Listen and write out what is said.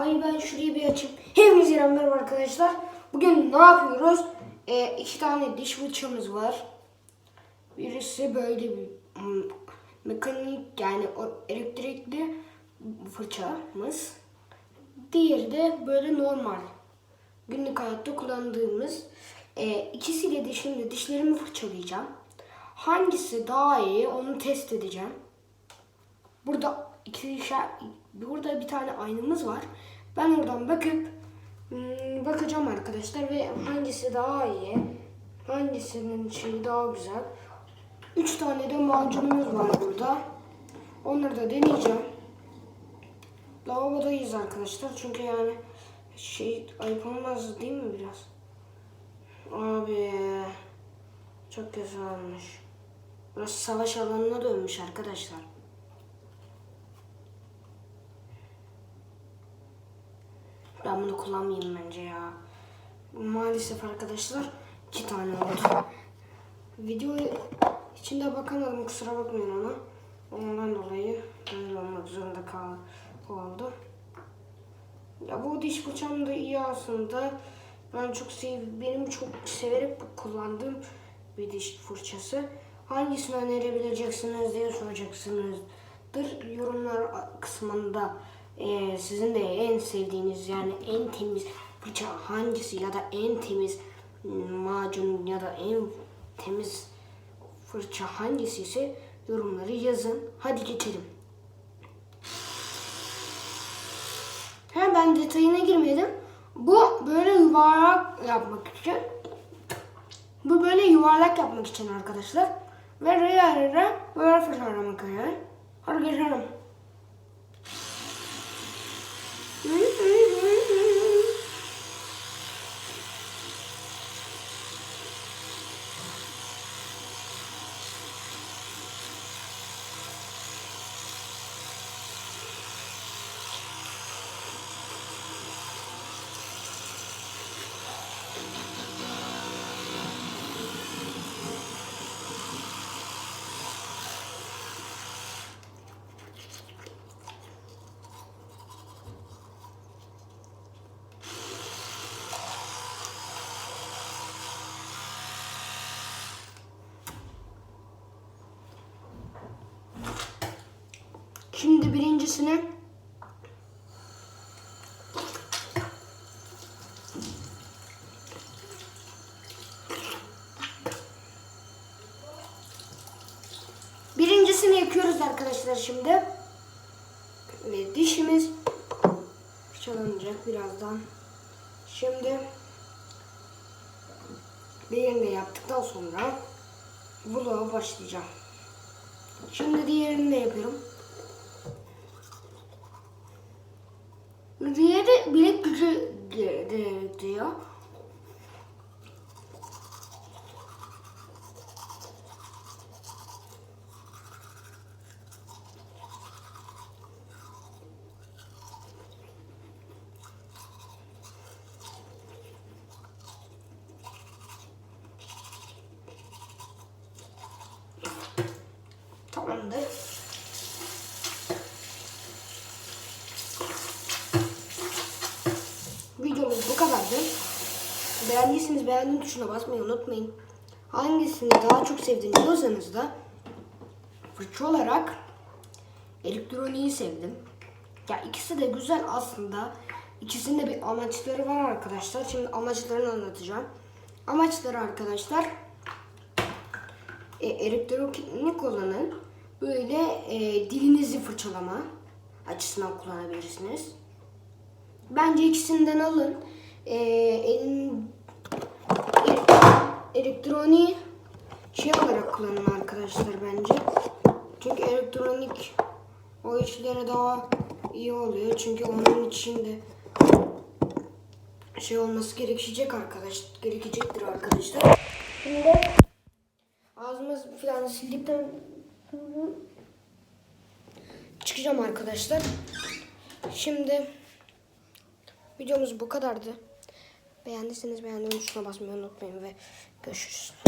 Ay ben şurayı bir açayım. Hepinize merhaba arkadaşlar. Bugün ne yapıyoruz? Ee, iki tane diş fırçamız var. Birisi böyle bir mm, mekanik yani elektrikli fırçamız. Diğeri de böyle normal. Günlük hayatta kullandığımız. Ee, ikisiyle de şimdi dişlerimi fırçalayacağım. Hangisi daha iyi onu test edeceğim. Burada iki burada bir tane aynamız var. Ben oradan bakıp hmm, bakacağım arkadaşlar ve hangisi daha iyi, hangisinin şeyi daha güzel. Üç tane de macunumuz var burada. Onları da deneyeceğim. Lavabodayız arkadaşlar çünkü yani şey ayıp olmaz değil mi biraz? Abi çok güzel olmuş. Burası savaş alanına dönmüş arkadaşlar. Ben bunu kullanmayayım bence ya. Maalesef arkadaşlar iki tane oldu. Video içinde bakamadım kusura bakmayın ona. Ondan dolayı böyle olmak zorunda kal. Ya bu diş fırçam da iyi aslında. Ben çok sev benim çok severek kullandığım bir diş fırçası. Hangisini önerebileceksiniz diye soracaksınızdır. Yorumlar kısmında eee, sizin de en sevdiğiniz yani en temiz fırça hangisi ya da en temiz macun ya da en temiz fırça hangisi ise yorumları yazın. Hadi geçelim. Ha ben detayına girmedim. Bu böyle yuvarlak yapmak için. Bu böyle yuvarlak yapmak için arkadaşlar. Ve raya raya böyle fırçalamak yani. Hadi geçelim. Şimdi birincisini Birincisini yakıyoruz arkadaşlar şimdi. Ve dişimiz fırçalanacak birazdan. Şimdi diğerini de yaptıktan sonra vloga başlayacağım. Şimdi diğerini de yapıyorum. Tamamdır. Videomuz bu kadardı. Beğendiyseniz beğendim tuşuna basmayı unutmayın. Hangisini daha çok sevdiğini diyorsanız da fırça olarak elektroniği sevdim. Ya ikisi de güzel aslında. İkisinin de bir amaçları var arkadaşlar. Şimdi amaçlarını anlatacağım. Amaçları arkadaşlar e, elektronik olanın böyle e, dilinizi fırçalama açısından kullanabilirsiniz. Bence ikisinden alın. E, elin, e- elektroniği şey olarak kullanın arkadaşlar bence. Çünkü elektronik o işlere daha iyi oluyor. Çünkü onun içinde şey olması gerekecek arkadaş gerekecektir arkadaşlar. Şimdi Ağzımız falan sildikten çıkacağım arkadaşlar. Şimdi videomuz bu kadardı. Beğendiyseniz beğendiğiniz tuşuna basmayı unutmayın ve görüşürüz.